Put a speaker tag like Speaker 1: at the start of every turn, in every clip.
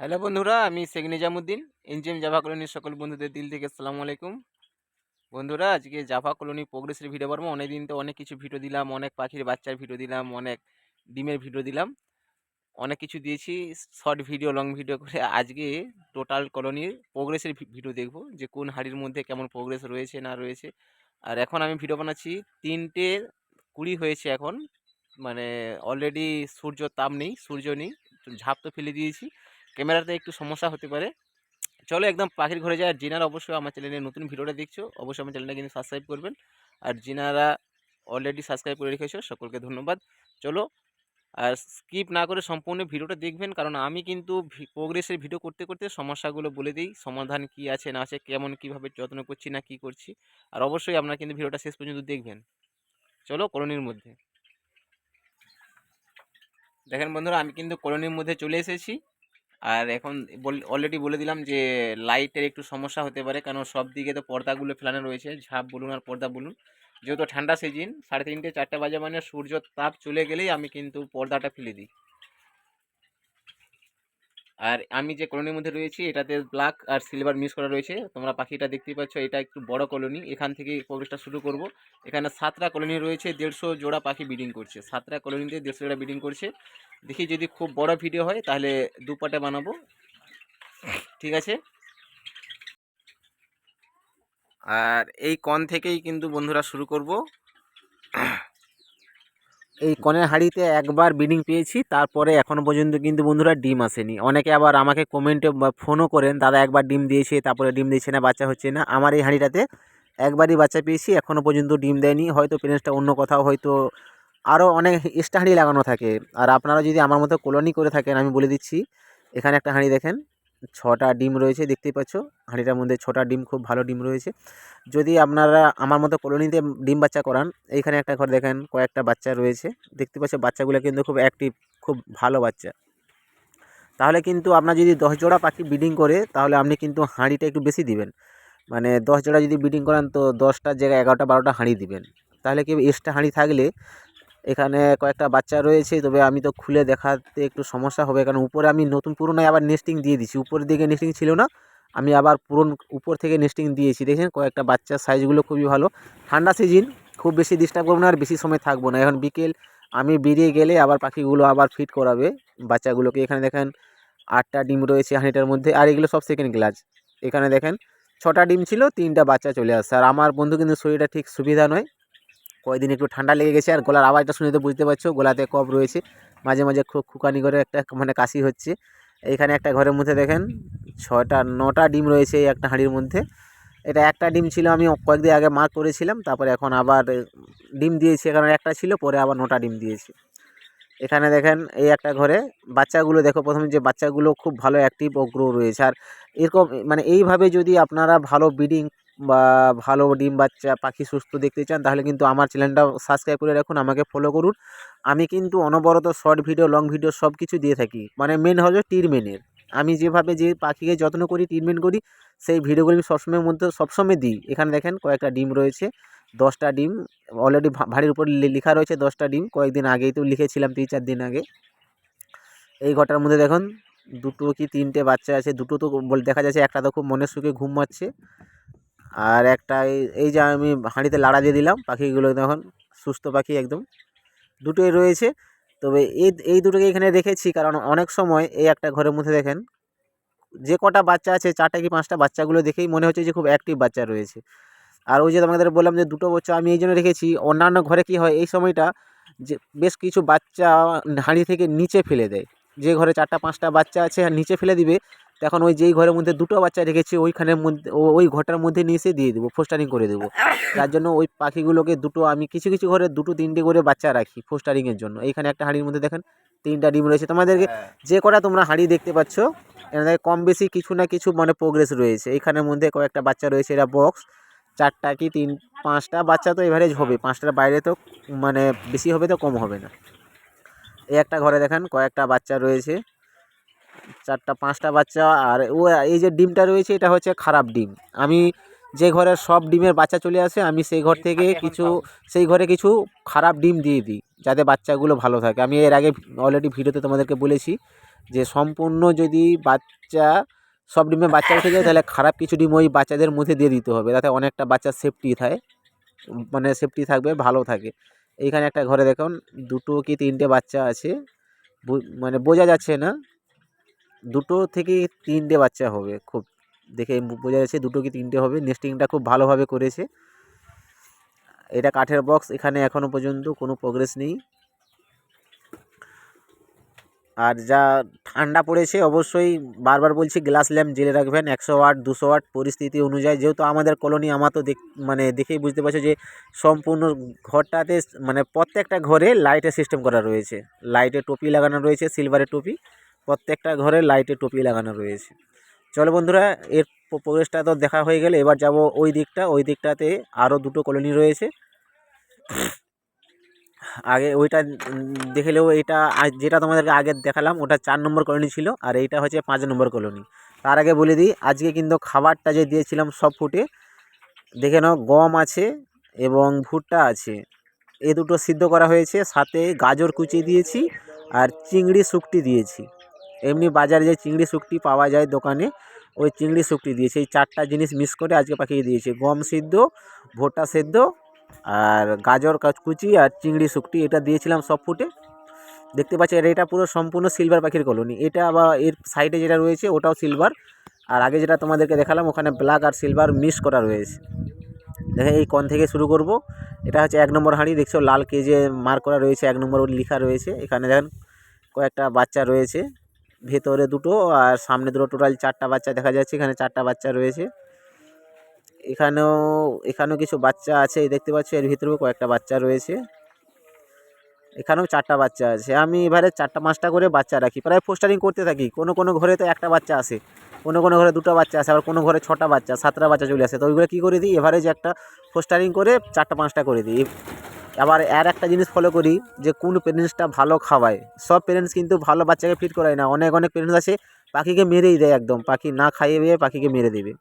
Speaker 1: Hello বন্ধুরা, আমি Sheikh Nizamuddin, NGM Java কলোনির সকল বন্ধুদের দিল থেকে আসসালামু আলাইকুম। বন্ধুরা, আজকে জাভা কলোনি প্রোগ্রেসের ভিডিও পারব অনেক দিন তো অনেক কিছু ভিডিও দিলাম, অনেক পাখির বাচ্চার ভিডিও দিলাম, অনেক ডিমের ভিডিও দিলাম, অনেক কিছু দিয়েছি, শর্ট ভিডিও, লং ভিডিও করে। আজকে টোটাল কলোনির প্রোগ্রেসের ভিডিও দেখব, যে কোন হাড়ির মধ্যে কেমন প্রোগ্রেস রয়েছে, না রয়েছে। আর এখন আমি ভিডিও বানাচ্ছি, তিনটে কুড়ি হয়েছে এখন। মানে অলরেডি সূর্য তাপ নেই, সূর্য নেই, ঝাঁপ তো ফেলে দিয়েছি। ক্যামেরাতে একটু সমস্যা হতে পারে। চলো একদম পাখির ঘরে যায় আর জিনারা অবশ্যই আমার চ্যানেলে নতুন ভিডিওটা দেখছ, অবশ্যই আমার চ্যানেলটা কিন্তু সাবস্ক্রাইব করবেন। আর জিনারা অলরেডি সাবস্ক্রাইব করে রেখেছো, সকলকে ধন্যবাদ। চলো আর স্কিপ না করে সম্পূর্ণ ভিডিওটা দেখবেন, কারণ আমি কিন্তু প্রোগ্রেসের ভিডিও করতে করতে সমস্যাগুলো বলে দিই, সমাধান কি আছে না আছে, কেমন কীভাবে যত্ন করছি না কি করছি। আর অবশ্যই আপনারা কিন্তু ভিডিওটা শেষ পর্যন্ত দেখবেন। চলো কলোনির মধ্যে। দেখেন বন্ধুরা, আমি কিন্তু কলোনির মধ্যে চলে এসেছি। আর এখন অলরেডি বলে দিলাম যে লাইটের একটু সমস্যা হতে পারে। কারণ সব দিকে তো পর্দাগুলো ফেলানো রয়েছে। ঝাঁপ বলুন আর পর্দা বলুন। যেহেতু ঠান্ডা সিজন সাড়ে তিনটে, চারটে বাজে মানে সূর্য তাপ চলে গেলেই আমি কিন্তু পর্দাটা ফেলে দিই। আর আমি যে কলোনির মধ্যে রয়েছি, এটাতে ব্ল্যাক আর সিলভার মিক্স করা রয়েছে। তোমরা পাখিটা দেখতেই পাচ্ছ, এটা একটু বড় কলোনি এখান থেকে প্রবেশটা শুরু করব। এখানে সাতটা কলোনি রয়েছে, দেড়শো জোড়া পাখি ব্রিডিং করছে। সাতটা কলোনিতে দেড়শো জোড়া ব্রিডিং করছে। দেখি যদি খুব বড় ভিডিও হয়, তাহলে দু পাটে বানাবো। ঠিক আছে? আর এই কন থেকেই কিন্তু বন্ধুরা শুরু করব। এই কনের হাঁড়িতে একবার বিডিং পেয়েছি, তারপরে এখনও পর্যন্ত কিন্তু বন্ধুরা ডিম আসেনি। অনেকে আবার আমাকে কমেন্টে বা ফোনও করেন, দাদা একবার ডিম দিয়েছে, তারপরে ডিম দিয়েছে না, বাচ্চা হচ্ছে না। আমার এই হাঁড়িটাতে একবারই বাচ্চা পেয়েছি এখনও পর্যন্ত ডিম দেয়নি। হয়তো প্রেন্সটা অন্য কোথাও হয়তো আরও অনেক এক্সট্রা হাঁড়ি লাগানো থাকে। আর আপনারা যদি আমার মতো কলোনি করে থাকেন, আমি বলে দিচ্ছি, এখানে একটা হাঁড়ি দেখেন, ছটা ডিম রয়েছে, দেখতেই পাচ্ছ, হাঁড়িটার মধ্যে ছটা ডিম, খুব ভালো ডিম রয়েছে। যদি আপনারা আমার মতো কলোনিতে ডিম বাচ্চা করান, এইখানে একটা ঘর দেখেন, কয়েকটা বাচ্চা রয়েছে, দেখতে পাচ্ছ, বাচ্চাগুলো কিন্তু খুব অ্যাক্টিভ খুব ভালো বাচ্চা। তাহলে কিন্তু আপনার যদি দশ জোড়া পাখি ব্রিডিং করে, তাহলে আপনি কিন্তু হাঁড়িটা একটু বেশি দিবেন। মানে দশ জোড়া যদি ব্রিডিং করান, তো দশটার জায়গায় এগারোটা, বারোটা হাঁড়ি দিবেন। তাহলে কি এক্সট্রা হাঁড়ি থাকলে এখানে কয়েকটা বাচ্চা রয়েছে, তবে আমি তো খুলে দেখাতে একটু সমস্যা হবে, কারণ উপরে আমি নতুন পুরোনো আবার নেস্টিং দিয়ে দিচ্ছি উপরের দিকে নেস্টিং ছিল না, আমি আবার পুরন উপর থেকে নেস্টিং দিয়েছি, দেখেন কয়েকটা বাচ্চার সাইজগুলো খুবই ভালো। ঠান্ডা সিজন খুব বেশি ডিস্টার্ব করব না আর বেশি সময় থাকব না। এখন বিকেল, আমি বেরিয়ে গেলে আবার পাখিগুলো আবার ফিট করাবে বাচ্চাগুলোকে। এখানে দেখেন আটটা ডিম রয়েছে হাঁড়িটার মধ্যে, আর এগুলো সব সেকেন্ড ক্লাস এখানে দেখেন ছটা ডিম ছিল, তিনটা বাচ্চা চলে আসছে। আর আমার বন্ধু কিন্তু শরীরটা ঠিক সুবিধা নয় কয়েকদিন একটু ঠান্ডা লেগে গেছে আর গলার আওয়াজটা শুনে তো বুঝতে পারছ, গলাতে কফ রয়েছে। মাঝে মাঝে খুব খুকানি করে একটা মানে কাশি হচ্ছে। এইখানে একটা ঘরের মধ্যে দেখেন ছটা নটা ডিম রয়েছে এই একটা হাঁড়ির মধ্যে। এটা একটা ডিম ছিল আমি কয়েকদিন আগে মার্ক করেছিলাম, তারপরে এখন আবার ডিম দিয়েছি কারণ একটা ছিল, পরে আবার নটা ডিম দিয়েছি। এখানে দেখেন এই একটা ঘরে বাচ্চাগুলো, দেখো প্রথমে যে বাচ্চাগুলো খুব ভালো অ্যাক্টিভ ও গ্রো রয়েছে। আর এরকম মানে এইভাবে যদি আপনারা ভালো ব্রিডিং বা ভালো ডিম বাচ্চা, পাখি সুস্থ দেখতে চান, তাহলে কিন্তু আমার চ্যানেলটা সাবস্ক্রাইব করে রাখুন, আমাকে ফলো করুন। আমি কিন্তু অনবরত শর্ট ভিডিও লং ভিডিও সব কিছু দিয়ে থাকি। মানে মেন হলো ট্রিটমেন্টের আমি যেভাবে যে পাখিকে যত্ন করি ট্রিটমেন্ট করি, সেই ভিডিওগুলি আমি সবসময়ের মধ্যে, সবসময় দিই। এখানে দেখেন কয়েকটা ডিম রয়েছে, দশটা ডিম অলরেডি ভাড়ির উপর লেখা রয়েছে দশটা ডিম। কয়েকদিন আগেই তো লিখেছিলাম, তিন চার দিন আগে। এই ঘটার মধ্যে দেখুন, দুটো কি তিনটে বাচ্চা আছে, দুটো তো দেখা যাচ্ছে একটা তো খুব মনের সুখে ঘুম আর একটা এই এই যে আমি হাঁড়িতে লাড়া দিয়ে দিলাম, পাখিগুলো দেখুন সুস্থ পাখি একদম। দুটোই রয়েছে, তবে এই এই দুটোকে এখানে রেখেছি কারণ অনেক সময় এই একটা ঘরের মধ্যে দেখেন, যে কটা বাচ্চা আছে, চারটা কি পাঁচটা বাচ্চাগুলো দেখেই মনে হচ্ছে যে খুব অ্যাক্টিভ বাচ্চা রয়েছে। আর ওই যে তোমাদের বললাম যে দুটো বাচ্চা আমি এই জন্য রেখেছি, অন্যান্য ঘরে কি হয়, এই সময়টা যে বেশ কিছু বাচ্চা হাঁড়ি থেকে নিচে ফেলে দেয়। যে ঘরে চারটা, পাঁচটা বাচ্চা আছে, আর নিচে ফেলে দিবে তখন ওই যেই ঘরের মধ্যে দুটো বাচ্চা রেখেছি ওইখানের মধ্যে ওই ঘরটার মধ্যে নিয়ে এসে দিয়ে দেবো ফোস্টারিং করে দেবো। যার জন্য ওই পাখিগুলোকে দুটো আমি কিছু কিছু ঘরে দুটো তিনটে করে বাচ্চা রাখি ফোস্টারিংয়ের জন্য। এইখানে একটা হাঁড়ির মধ্যে দেখেন তিনটা ডিম রয়েছে। তোমাদেরকে যে কটা তোমরা হাঁড়ি দেখতে পাচ্ছ এখানে কম বেশি কিছু না কিছু মানে প্রোগ্রেস রয়েছে। এইখানের মধ্যে কয়েকটা বাচ্চা রয়েছে এরা বক্স চারটা কি তিন পাঁচটা বাচ্চা তো এভারেজ হবে। পাঁচটার বাইরে তো মানে বেশি হবে তো কম হবে না। এই একটা ঘরে দেখেন কয়েকটা বাচ্চা রয়েছে। চারটা পাঁচটা বাচ্চা আর ও এই যে ডিমটা রয়েছে এটা হচ্ছে খারাপ ডিম। আমি যে ঘরের সব ডিমের বাচ্চা চলে আসে আমি সেই ঘর থেকে কিছু সেই ঘরে কিছু খারাপ ডিম দিয়ে দিই যাতে বাচ্চাগুলো ভালো থাকে। আমি এর আগে অলরেডি ভিডিওতে তোমাদেরকে বলেছি যে সম্পূর্ণ যদি বাচ্চা সব ডিমে বাচ্চা উঠে যায় তাহলে খারাপ কিছু ডিম ওই বাচ্চাদের মধ্যে দিয়ে দিতে হবে যাতে অনেকটা বাচ্চা সেফটি থাকে মানে সেফটি থাকবে ভালো থাকে। এইখানে একটা ঘরে দেখুন দুটো কি তিনটে বাচ্চা আছে মানে বোঝা যাচ্ছে না। দুটো থেকে তিনটে বাচ্চা হবে খুব দেখে বোঝা যাচ্ছে দুটো কি তিনটে হবে। নেস্টিংটা খুব ভালোভাবে করেছে। এটা কাঠের বক্স এখানে এখনও পর্যন্ত কোনো প্রোগ্রেস নেই। আর যা ঠান্ডা পড়েছে অবশ্যই বারবার বলছি গ্লাস ল্যাম্প জেলে রাখবেন। একশো ওয়াট, দুশো ওয়াট পরিস্থিতি অনুযায়ী। যেহেতু আমাদের কলোনি আমার তো দেখ মানে দেখেই বুঝতে পারছ যে সম্পূর্ণ ঘরটাতে মানে প্রত্যেকটা ঘরে লাইটের সিস্টেম করা রয়েছে। লাইটের টুপি লাগানো রয়েছে সিলভারের টুপি। প্রত্যেকটা ঘরে লাইটে টুপি লাগানো রয়েছে। চলো বন্ধুরা, এর প্রবেশটা তো দেখা হয়ে গেলে এবার যাব ওই দিকটা, ওই দিকটাতে আরও দুটো কলোনি রয়েছে। আগে ওইটা দেখলেও আজ- যেটা তোমাদেরকে আগে দেখালাম, ওটা চার নম্বর কলোনি ছিল, আর এইটা হচ্ছে পাঁচ নম্বর কলোনি। তার আগে বলে দিই, আজকে কিন্তু খাবারটা যে দিয়েছিলাম সব ফুটে, দেখে নাও, গম আছে এবং ভুট্টা আছে। এ দুটো সিদ্ধ করা হয়েছে, সাথে গাজর কুচি দিয়েছি আর চিংড়ি শুকটি দিয়েছি। এমনি বাজারে যে চিংড়ি শুকটি পাওয়া যায় দোকানে, ওই চিংড়ি শুকটি দিয়েছে এই চারটা জিনিস মিক্স করে আজকে পাঠিয়ে দিয়েছে। গম সিদ্ধ ভুট্টা সেদ্ধ আর গাজর কাচ- কুচি আর চিংড়ি শুকটি এটা দিয়েছিলাম সব ফুটে। দেখতে পাচ্ছি আর এটা পুরো সম্পূর্ণ সিলভার পাখির কলোনি। এটা আবার এর সাইডে যেটা রয়েছে, ওটাও সিলভার আর আগে যেটা তোমাদেরকে দেখালাম, ওখানে ব্ল্যাক আর সিলভার মিক্স করা রয়েছে। দেখে এই কন থেকে শুরু করব। এটা হচ্ছে এক নম্বর হাঁড়ি, দেখছ, লাল কেজে মার্ক করা রয়েছে, এক নম্বর লেখা রয়েছে। এখানে দেখেন, কয়েকটা বাচ্চা রয়েছে। ভেতরে দুটো আর সামনে দুটো টোটাল চারটা বাচ্চা দেখা যাচ্ছে, এখানে চারটা বাচ্চা রয়েছে। এখানেও এখানেও কিছু বাচ্চা আছে দেখতে পাচ্ছি, এর ভিতরেও কয়েকটা বাচ্চা রয়েছে। এখানেও চারটা বাচ্চা আছে। আমি এবারে চারটা পাঁচটা করে বাচ্চা রাখি। প্রায় পোস্টারিং করতে থাকি। কোনো কোনো ঘরে তো একটা বাচ্চা আসে, কোনো কোনো ঘরে দুটো বাচ্চা আসে, আবার কোনো ঘরে ছটা বাচ্চা, সাতটা বাচ্চা চলে আসে। তো ওইগুলো কী করে দিই? এভারেজ একটা পোস্টারিং করে চারটা পাঁচটা করে দিই। আবার আর একটা জিনিস ফলো করি যে কোন পেরেন্টসটা ভালো খাওয়ায়। সব পেরেন্টস কিন্তু ভালো বাচ্চাকে ফিট করায় না। অনেক অনেক পেরেন্টস আছে, পাখিকে মেরেই দেয় একদম। পাখি না খাইয়ে পাখিকে মেরে দেবে।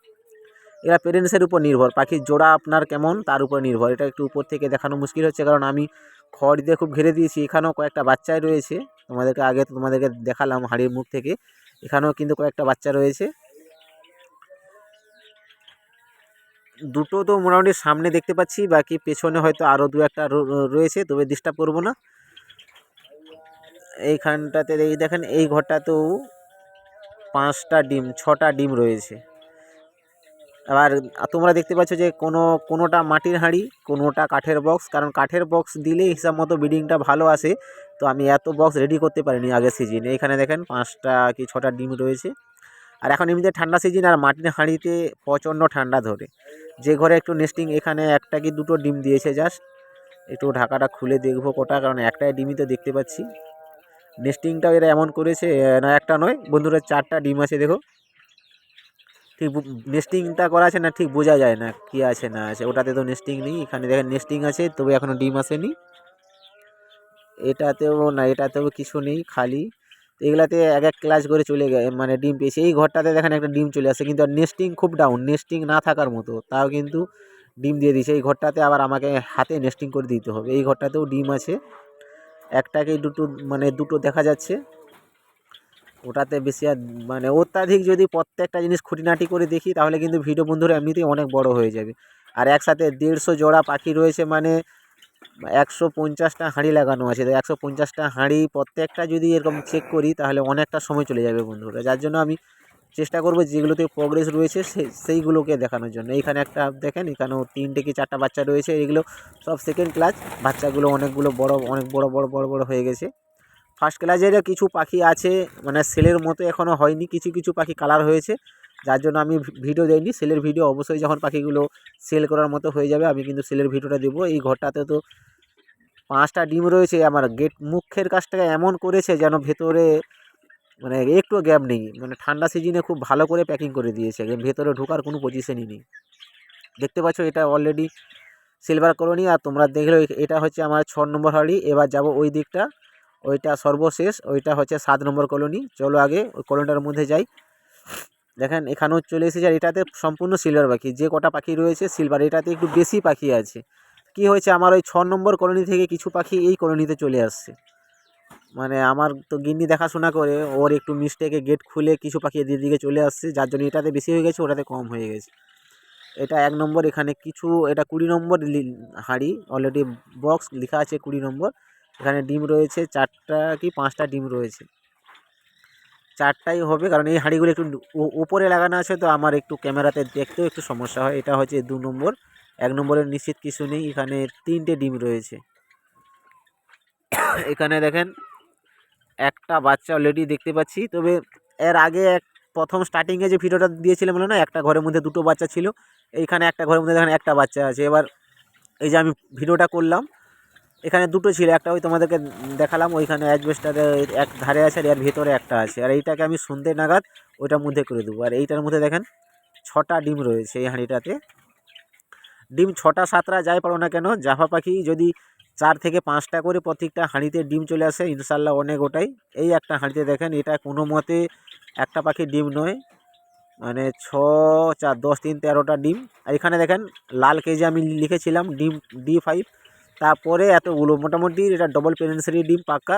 Speaker 1: এরা পেরেন্টসের উপর নির্ভর। পাখির জোড়া আপনার কেমন? তার উপর নির্ভর। এটা একটু উপর থেকে দেখানো মুশকিল হচ্ছে, কারণ আমি খড় দিয়ে খুব ঘিরে দিয়েছি। এখানেও কয়েকটা বাচ্চাই রয়েছে। তোমাদেরকে আগে তোমাদেরকে দেখালাম হাড়ির মুখ থেকে। এখানেও কিন্তু কয়েকটা বাচ্চা রয়েছে। দুটো তো মোটামুটি সামনে দেখতে পাচ্ছি, বাকি পেছনে হয়তো আরও দু একটা রয়েছে, তবে ডিস্টার্ব করব না। এইখানটাতে এই দেখেন, এই ঘরটাতেও পাঁচটা ডিম, ছটা ডিম রয়েছে। এবার তোমরা দেখতে পাচ্ছ যে কোনো, কোনোটা মাটির হাঁড়ি, কোনোটা কাঠের বক্স কারণ কাঠের বক্স দিলে হিসাব মতো বিডিংটা ভালো আসে। তো আমি এত বক্স রেডি করতে পারিনি আগের সিজনে এখানে দেখেন পাঁচটা কি ছটা ডিম রয়েছে। আর এখন এমনিতে ঠান্ডা সিজন আর মাটির হাঁড়িতে প্রচণ্ড ঠান্ডা ধরে। যে ঘরে একটু নেস্টিং এখানে একটা কি দুটো ডিম দিয়েছে জাস্ট একটু ঢাকাটা খুলে দেখব কোটা, কারণ একটাই ডিমই তো দেখতে পাচ্ছি। নেস্টিংটাও এরা এমন করেছে না একটা নয়, বন্ধুরা চারটা ডিম আছে দেখো। ঠিক নেস্টিংটা করা আছে না ঠিক বোঝা যায় না কি আছে না আছে, ওটাতে তো নেস্টিং নেই, এখানে দেখেন নেস্টিং আছে, তবে এখনও ডিম আসেনি। এটাতেও না, এটাতেও কিছু নেই, খালি এগুলাতে এক এক ক্লাস করে চলে গে মানে ডিম পেয়েছে। এই ঘরটাতে দেখেন একটা ডিম চলে আসে কিন্তু নেস্টিং খুব ডাউন নেস্টিং না থাকার মতো। তাও কিন্তু ডিম দিয়ে দিয়েছে। এই ঘরটাতে আবার আমাকে হাতে নেস্টিং করে দিতে হবে। এই ঘরটাতেও ডিম আছে। একটাকেই দুটো মানে দুটো দেখা যাচ্ছে। ওটাতে বেশি আর মানে অত্যাধিক যদি প্রত্যেকটা জিনিস খুঁটিনাটি করে দেখি, তাহলে কিন্তু ভিডিও বন্ধুরা এমনিতেই অনেক বড় হয়ে যাবে। আর একসাথে দেড়শো জোড়া পাখি রয়েছে মানে একশো পঞ্চাশটা হাঁড়ি লাগানো আছে। তো একশো পঞ্চাশটা হাঁড়ি প্রত্যেকটা যদি এরকম চেক করি, তাহলে অনেকটা সময় চলে যাবে বন্ধুরা। যার জন্য আমি চেষ্টা করব যেগুলোতে প্রোগ্রেস রয়েছে সেই সেইগুলোকে দেখানোর জন্য। এইখানে একটা দেখেন, এখানেও তিনটে কি চারটা বাচ্চা রয়েছে। এগুলো সব সেকেন্ড ক্লাস বাচ্চাগুলো অনেকগুলো বড়, অনেক বড় বড় বড় বড় হয়ে গেছে। ফার্স্ট ক্লাসের কিছু পাখি আছে মানে সেলের মতো এখনও হয়নি। কিছু কিছু পাখি কালার হয়েছে। যার জন্য আমি ভিডিও দেইনি। সেলের ভিডিও অবশ্যই যখন পাখিগুলো সেল করার মতো হয়ে যাবে, আমি কিন্তু সেলের ভিডিওটা দেবো। এই ঘরটাতে তো পাঁচটা ডিম রয়েছে। আমার গেট মুখের কাজটাকে এমন করেছে যেন ভেতরে মানে একটু গ্যাপ নেই। মানে ঠান্ডা সিজনে খুব ভালো করে প্যাকিং করে দিয়েছে। ভেতরে ঢোকার কোনো পজিশনই নেই। দেখতে পাচ্ছ এটা অলরেডি সিলভার কলোনি আর তোমরা দেখলে এটা হচ্ছে আমার ছ নম্বর হাড়ি। এবার যাব ওই দিকটা। ওইটা সর্বশেষ। ওইটা হচ্ছে সাত নম্বর কলোনি চলো আগে ওই কলোনিটার মধ্যে যাই। দেখেন, এখানেও চলে এসেছে আর এটাতে সম্পূর্ণ সিলভার পাখি। যে কটা পাখি রয়েছে সিলভার এটাতে একটু বেশি পাখি আছে। কি হয়েছে? আমার ওই ছ নম্বর কলোনি থেকে কিছু পাখি এই কলোনিতে চলে আসছে। মানে আমার তো গিন্নি দেখাশোনা করে, ওর একটু মিস্টেকে গেট খুলে কিছু পাখি এদিকে দিকে চলে আসছে, যার জন্য এটাতে বেশি হয়ে গেছে, ওটাতে কম হয়ে গেছে। এটা এক নম্বর, এখানে কিছু, এটা কুড়ি নম্বর হাঁড়ি অলরেডি বক্স লেখা আছে কুড়ি নম্বর। এখানে ডিম রয়েছে, চারটা কি পাঁচটা ডিম রয়েছে। চারটাই হবে, কারণ এই হাঁড়িগুলো একটু উপরে লাগানো আছে, তো আমার একটু ক্যামেরাতে দেখতেও একটু সমস্যা হয়। এটা হচ্ছে দু নম্বর। এক নম্বরের নিশ্চিত কিছু নেই, এখানে তিনটে ডিম রয়েছে। এখানে দেখেন, একটা বাচ্চা অলরেডি দেখতে পাচ্ছি, তবে এর আগে এক, প্রথম স্টার্টিংয়ে যে ভিডিওটা দিয়েছিলাম বলে না, একটা ঘরের মধ্যে দুটো বাচ্চা ছিল, এইখানে একটা ঘরের মধ্যে দেখেন একটা বাচ্চা আছে। এবার এই যে আমি ভিডিওটা করলাম এখানে দুটো ছিল, একটা ওই তোমাদেরকে দেখালাম, ওইখানে অ্যাজবেস্টারের এক ধারে আছে আর এর ভেতরে একটা আছে। আর এইটাকে আমি সন্ধ্যে নাগাদ ওইটার মধ্যে করে দেবো। আর এইটার মধ্যে দেখেন, ছটা ডিম রয়েছে এই হাঁড়িটাতে। ডিম ছটা সাতটা যাই পারো না কেন, জাফা পাখি যদি চার থেকে পাঁচটা করে প্রত্যেকটা হাঁড়িতে ডিম চলে আসে ইনশাল্লাহ অনেক ওটাই। এই একটা হাঁড়িতে দেখেন, এটা কোনো মতে একটা পাখির ডিম নয় মানে ছ, চার, দশ, তিন, তেরোটা ডিম। আর এখানে দেখেন, লাল কেজি আমি লিখেছিলাম, ডিম ডি ফাইভ তারপরে এতগুলো মোটামুটি এটা ডবল পেরেন্সেরই ডিম পাক্কা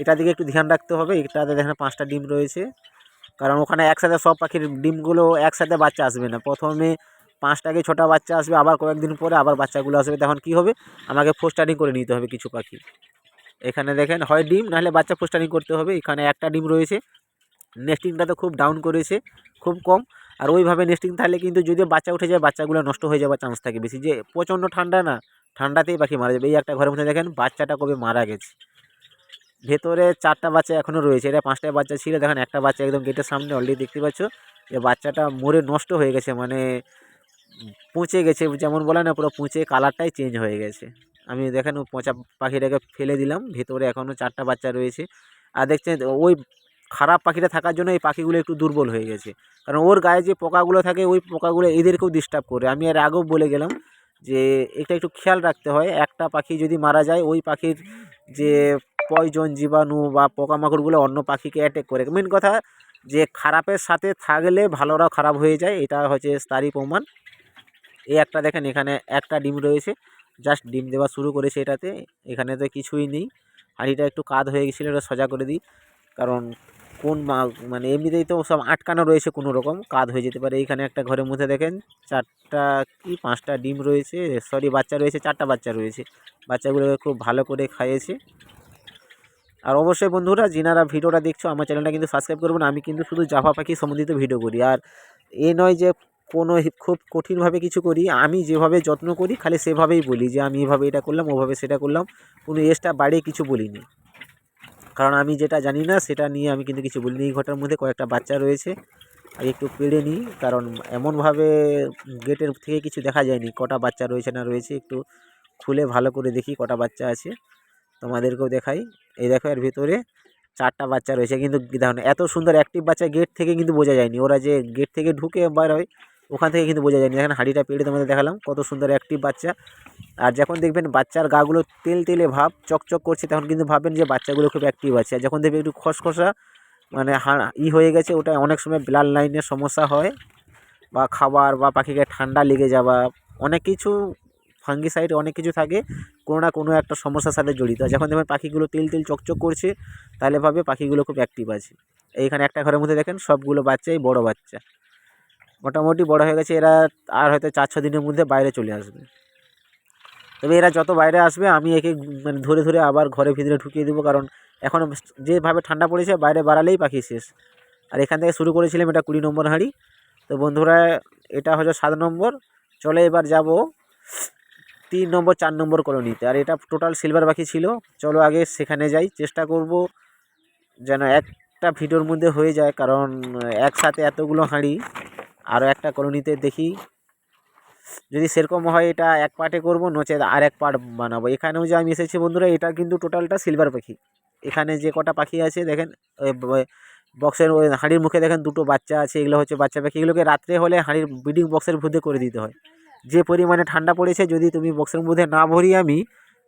Speaker 1: এটা দিকে একটু ধ্যান রাখতে হবে, এটাতে দেখেন পাঁচটা ডিম রয়েছে। কারণ ওখানে একসাথে সব পাখির ডিমগুলো একসাথে বাচ্চা আসবে না। প্রথমে পাঁচটা কি ছটা বাচ্চা আসবে, আবার কয়েকদিন পরে আবার বাচ্চাগুলো আসবে। তখন কী হবে? আমাকে পোস্টারিং করে নিতে হবে কিছু পাখি। এখানে দেখেন হয় ডিম নাহলে বাচ্চা পোস্টারিং করতে হবে। এখানে একটা ডিম রয়েছে। নেস্টিংটা তো খুব ডাউন করেছে, খুব কম। আর ওইভাবে নেস্টিং থাকলে কিন্তু যদি বাচ্চা উঠে যায়, বাচ্চাগুলো নষ্ট হয়ে যাওয়ার চান্স থাকে বেশি। যে প্রচণ্ড ঠান্ডা না ঠান্ডাতেই পাখি মারা যাবে। এই একটা ঘরের মধ্যে দেখেন বাচ্চাটা কবে মারা গেছে। ভেতরে চারটা বাচ্চা এখনও রয়েছে। এটা পাঁচটা বাচ্চা ছিল। দেখেন একটা বাচ্চা একদম গেটের সামনে অলরেডি দেখতে পাচ্ছ। যে বাচ্চাটা মরে নষ্ট হয়ে গেছে মানে পচে গেছে, যেমন বলে না, পুরো পচে কালারটাই চেঞ্জ হয়ে গেছে। আমি দেখেন পচা পাখিটাকে ফেলে দিলাম। ভেতরে এখনও চারটা বাচ্চা রয়েছে। আর দেখছেন ওই খারাপ পাখিটা থাকার জন্য এই পাখিগুলো একটু দুর্বল হয়ে গেছে। কারণ ওর গায়ে যে পোকাগুলো থাকে, ওই পোকাগুলো এদেরকেও ডিস্টার্ব করে। আমি আর আগেও বলে গেলাম যে এটা একটু খেয়াল রাখতে হয়। একটা পাখি যদি মারা যায়, ওই পাখির যে পয়জন জীবাণু বা পোকামাকড়গুলো অন্য পাখিকে অ্যাটেক করে। মেন কথা যে খারাপের সাথে থাকলে ভালোরাও খারাপ হয়ে যায়, এটা হচ্ছে তারই প্রমাণ। এই একটা দেখেন, এখানে একটা ডিম রয়েছে। জাস্ট ডিম দেওয়া শুরু করেছে এটাতে। এখানে তো কিছুই নেই। হাঁড়িটা একটু কাত হয়ে গেছিল, এটা সোজা করে দিই। কারণ কোন মানে এমনিতেই তো সব আটকানো রয়েছে কোনো রকম কাত হয়ে যেতে পারে। এইখানে একটা ঘরের মধ্যে দেখেন, চারটা কি, পাঁচটা ডিম রয়েছে, সরি, বাচ্চা রয়েছে, চারটা বাচ্চা রয়েছে। বাচ্চাগুলোকে খুব ভালো করে খাইয়েছে। আর অবশ্যই বন্ধুরা, যিনারা ভিডিওটা দেখছ, আমার চ্যানেলটা কিন্তু সাবস্ক্রাইব করবেন আমি কিন্তু শুধু জাভা পাখি সম্বন্ধিত ভিডিও করি। আর এ নয় যে কোনো খুব কঠিনভাবে কিছু করি, আমি যেভাবে যত্ন করি, খালি সেভাবেই বলি যে আমি এভাবে এটা করলাম, ওভাবে সেটা করলাম। কোনো এক্সট্রা বাড়িয়ে কিছু বলিনি। কারণ আমি যেটা জানি না, সেটা নিয়ে আমি কিন্তু কিছু বলিনি এই ঘরটার মধ্যে কয়েকটা বাচ্চা রয়েছে। আর একটু পেড়ে নিই, কারণ এমনভাবে গেটের থেকে কিছু দেখা যায়নি। কটা বাচ্চা রয়েছে না রয়েছে, একটু খুলে ভালো করে দেখি কটা বাচ্চা আছে। তোমাদেরকেও দেখাই। এই দেখো, এর ভিতরে চারটা বাচ্চা রয়েছে। কিন্তু দেখুন এত সুন্দর অ্যাক্টিভ বাচ্চা গেট থেকে কিন্তু বোঝা যায়নি। ওরা যে গেট থেকে ঢুকে বার হয় ওখান থেকে কিন্তু বোঝা যায়নি। এখন হাঁড়িটা পেড়ে তোমাদের দেখালাম, কত সুন্দর অ্যাক্টিভ বাচ্চা। আর যখন দেখবেন বাচ্চার গাগুলো তেল তেলে ভাব, চকচক করছে, তখন কিন্তু ভাববেন যে বাচ্চাগুলো খুব অ্যাক্টিভ আছে। আর যখন দেখবে একটু খসখসা মানে ই হয়ে গেছে, ওটা অনেক সময় ব্লাড লাইনের সমস্যা হয়, বা খাবার বা পাখিকে ঠান্ডা লেগে যাওয়া, অনেক কিছু ফাঙ্গি ফাঙ্গিসাইড অনেক কিছু থাকে, কোনো না কোনো একটা সমস্যার সাথে জড়িত। যখন দেখবেন পাখিগুলো তেল তেল চকচক করছে, তাহলে ভাবে পাখিগুলো খুব অ্যাক্টিভ আছে। এইখানে একটা ঘরের মধ্যে দেখেন, সবগুলো বাচ্চাই বড় বাচ্চা। মোটামুটি বড় হয়ে গেছে, এরা আর হয়তো চার, ছ দিনের মধ্যে বাইরে চলে আসবে। তবে এরা যত বাইরে আসবে, আমি একে মানে ধরে ধরে আবার ঘরের ভিতরে ঢুকিয়ে দেবো, কারণ এখন যেভাবে ঠান্ডা পড়েছে, বাইরে বাড়ালেই পাখি শেষ। আর এখান থেকে শুরু করেছিলাম এটা কুড়ি নম্বর হাঁড়ি। তো বন্ধুরা, এটা হচ্ছে সাত নম্বর। চলে এবার যাব তিন নম্বর, চার নম্বর কলোনিতে। আর এটা টোটাল সিলভার পাখি ছিল। চলো আগে সেখানে যাই, চেষ্টা করব যেন একটা ভিডিওর মধ্যে হয়ে যায়, কারণ একসাথে এতগুলো হাঁড়ি আরও একটা কলোনিতে দেখি। যদি সেরকম হয় এটা এক পার্টে করব নচেত আর এক পার্ট বানাবো। এখানেও যে আমি এসেছি বন্ধুরা, এটা কিন্তু টোটালটা সিলভার পাখি। এখানে যে কটা পাখি আছে, দেখেন বক্সের হাঁড়ির মুখে দেখেন দুটো বাচ্চা আছে, এগুলো হচ্ছে বাচ্চা পাখি। এগুলোকে রাত্রে হলে হাঁড়ির ব্রিডিং বক্সের মধ্যে করে দিতে হয়। যে পরিমাণে ঠান্ডা পড়েছে, যদি তুমি বক্সের মধ্যে না ভরি আমি,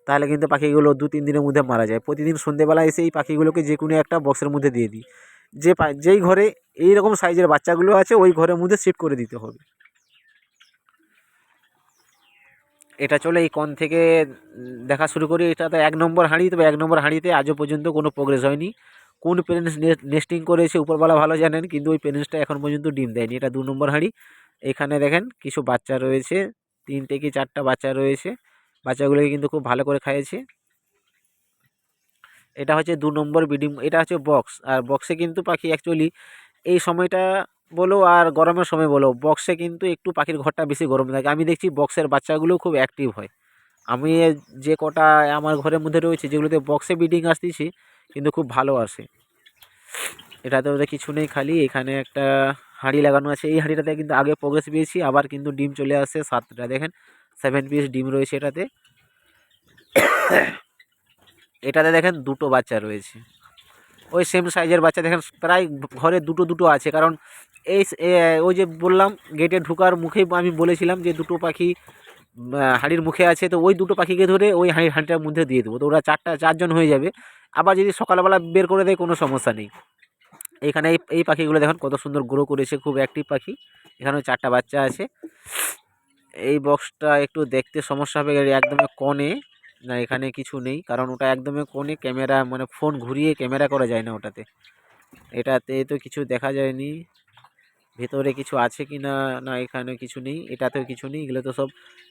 Speaker 1: তাহলে কিন্তু পাখিগুলো দু তিন দিনের মধ্যে মারা যায়। প্রতিদিন সন্ধেবেলা এসে এই পাখিগুলোকে যে কোনো একটা বক্সের মধ্যে দিয়ে দিই। যে যেই ঘরে এই রকম সাইজের বাচ্চাগুলো আছে, ওই ঘরের মধ্যে শিফট করে দিতে হবে। এটা চলে এই কন থেকে দেখা শুরু করি এটা তো এক নম্বর হাঁড়ি, তবে এক নম্বর হাঁড়িতে আজও পর্যন্ত কোনো প্রোগ্রেস হয়নি। কোন পেরেন্টস নেস্টিং করেছে উপরওয়ালা ভালো জানেন, কিন্তু ওই পেরেন্টসটা এখন পর্যন্ত ডিম দেয়নি। এটা দু নম্বর হাঁড়ি। এখানে দেখেন কিছু বাচ্চা রয়েছে, তিনটে কি চারটা বাচ্চা রয়েছে। বাচ্চাগুলোকে কিন্তু খুব ভালো করে খাইয়েছে। এটা হচ্ছে দু নম্বর ব্রিডিং এটা হচ্ছে বক্স আর বক্সে কিন্তু পাখি অ্যাকচুয়ালি এই সময়টা বলো আর গরমের সময় বলো বক্সে কিন্তু একটু পাখির ঘরটা বেশি গরম থাকে। আমি দেখছি বক্সের বাচ্চাগুলো খুব অ্যাক্টিভ হয়। আমি যে কটা আমার ঘরের মধ্যে রয়েছে, যেগুলোতে বক্সে ব্রিডিং আসতেছি, কিন্তু খুব ভালো আসে। এটাতে ওদের কিছু নেই খালি, এখানে একটা হাঁড়ি লাগানো আছে। এই হাঁড়িটাতে কিন্তু আগে প্রোগ্রেস পেয়েছি, আবার কিন্তু ডিম চলে আসছে সাতটা। দেখেন সেভেন পিস ডিম রয়েছে এটাতে। এটাতে দেখেন দুটো বাচ্চা রয়েছে। ওই সেম সাইজের বাচ্চা দেখেন, প্রায় ঘরে দুটো দুটো আছে। কারণ এই ওই যে বললাম গেটে ঢুকার মুখেই আমি বলেছিলাম যে দুটো পাখি হাঁড়ির মুখে আছে। তো ওই দুটো পাখিকে ধরে ওই হাঁড়ি হাঁড়িটার মধ্যে দিয়ে দেবো। তো ওরা চারটা, চারজন হয়ে যাবে। আবার যদি সকালবেলা বের করে দেয়, কোনো সমস্যা নেই। এখানে এই এই পাখিগুলো দেখুন, কত সুন্দর গ্রো করেছে। খুব অ্যাক্টিভ পাখি। এখানেও চারটা বাচ্চা আছে। এই বক্সটা একটু দেখতে সমস্যা হবে এর একদমই কনে। না, এখানে কিছু নেই। কারণ ওটা একদমই কোণে ক্যামেরা মানে ফোন ঘুরিয়ে ক্যামেরা করা যায় না ওটাতে। এটাতে তো কিছু দেখা যায়নি। ভেতরে কিছু আছে কি না না এখানে কিছু নেই, এটাতেও কিছু নেই। এগুলো তো সব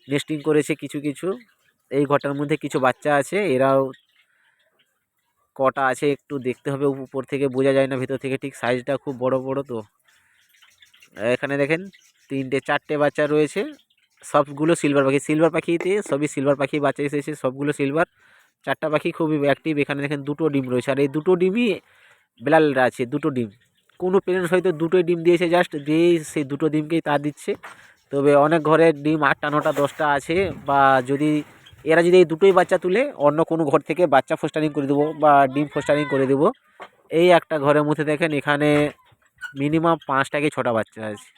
Speaker 1: নেস্টিং করেছে কিছু কিছু। এই ঘরটার মধ্যে কিছু বাচ্চা আছে, এরাও কটা আছে একটু দেখতে হবে। উপর থেকে বোঝা যায় না, ভেতর থেকে ঠিক সাইজটা খুব বড় বড় তো। এখানে দেখেন, তিনটে, চারটে বাচ্চা রয়েছে। সবগুলো সিলভার পাখি। সিলভার পাখিতে সবই সিলভার পাখি বাচ্চা এসেছে সবগুলো সিলভার চারটা পাখি খুবই অ্যাক্টিভ এখানে দেখেন দুটো ডিম রয়েছে। আর এই দুটো ডিমই বেলালরা আছে, দুটো ডিম। কোনো পেরেন্টস হয়তো দুটোই ডিম দিয়েছে জাস্ট দিয়েই সেই দুটো ডিমকেই তা দিচ্ছে। তবে অনেক ঘরে ডিম আটটা, নটা, দশটা আছে বা যদি এরা যদি এই দুটোই বাচ্চা তুলে, অন্য কোনো ঘর থেকে বাচ্চা ফোস্টারিং করে দেবো বা ডিম ফোস্টারিং করে দেবো। এই একটা ঘরের মধ্যে দেখেন এখানে মিনিমাম পাঁচটা কি ছটা বাচ্চা আছে।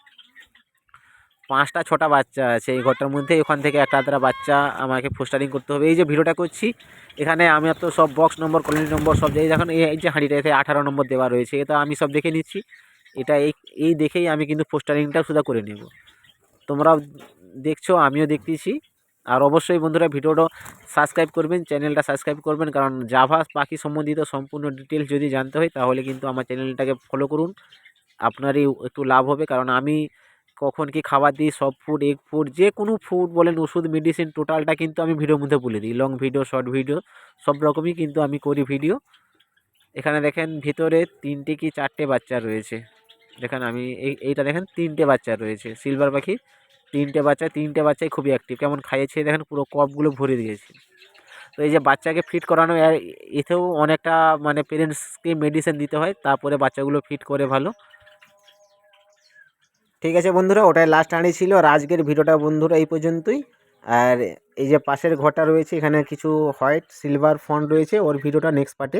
Speaker 1: পাঁচটা, ছটা বাচ্চা আছে। এই ঘরটার মধ্যে ওখান থেকে একটা আধটা বাচ্চা আমাকে ফোস্টারিং করতে হবে। এই যে ভিডিওটা করছি, এখানে আমি তো সব বক্স নম্বর কলোনি নম্বর সব জায়গায় এই এই যে হাঁড়িটা, এতে আঠারো নম্বর দেওয়া রয়েছে। এটা আমি সব দেখে নিচ্ছি। এটা এই এই দেখেই আমি কিন্তু পোস্টারিংটা সুদা করে নেব। তোমরাও দেখছ, আমিও দেখতেছি। আর অবশ্যই বন্ধুরা ভিডিওটা সাবস্ক্রাইব করবেন চ্যানেলটা সাবস্ক্রাইব করবেন, কারণ জাভা পাখি সম্বন্ধিত সম্পূর্ণ ডিটেলস যদি জানতে হয়, তাহলে কিন্তু আমার চ্যানেলটাকে ফলো করুন। আপনারই একটু লাভ হবে, কারণ আমি কখন কি খাবার দিই, সব ফুড এগ ফুড যে কোনো ফুড বলেন, ওষুধ মেডিসিন টোটালটা কিন্তু আমি ভিডিওর মধ্যে বলে দিই। লং ভিডিও শর্ট ভিডিও সব রকমই কিন্তু আমি করি ভিডিও এখানে দেখেন ভিতরে তিনটে কি চারটে বাচ্চা রয়েছে। দেখেন আমি এই, এইটা দেখেন তিনটে বাচ্চা রয়েছে। সিলভার পাখি, তিনটে বাচ্চা, তিনটে বাচ্চাই খুবই অ্যাক্টিভ কেমন খাইয়েছে দেখেন, পুরো কপগুলো ভরে দিয়েছে। তো এই যে বাচ্চাকে ফিট করানো এতেও অনেকটা মানে পেরেন্টসকে মেডিসিন দিতে হয়, তারপরে বাচ্চাগুলো ফিট করে ভালো। ঠিক আছে বন্ধুরা, ওটাই লাস্ট হাঁড়ি ছিল। আর আজকের ভিডিওটা বন্ধুরা এই পর্যন্তই। আর এই যে পাশের ঘরটা রয়েছে, এখানে কিছু হোয়াইট সিলভার ফন্ট রয়েছে, ওর ভিডিওটা নেক্সট পার্টে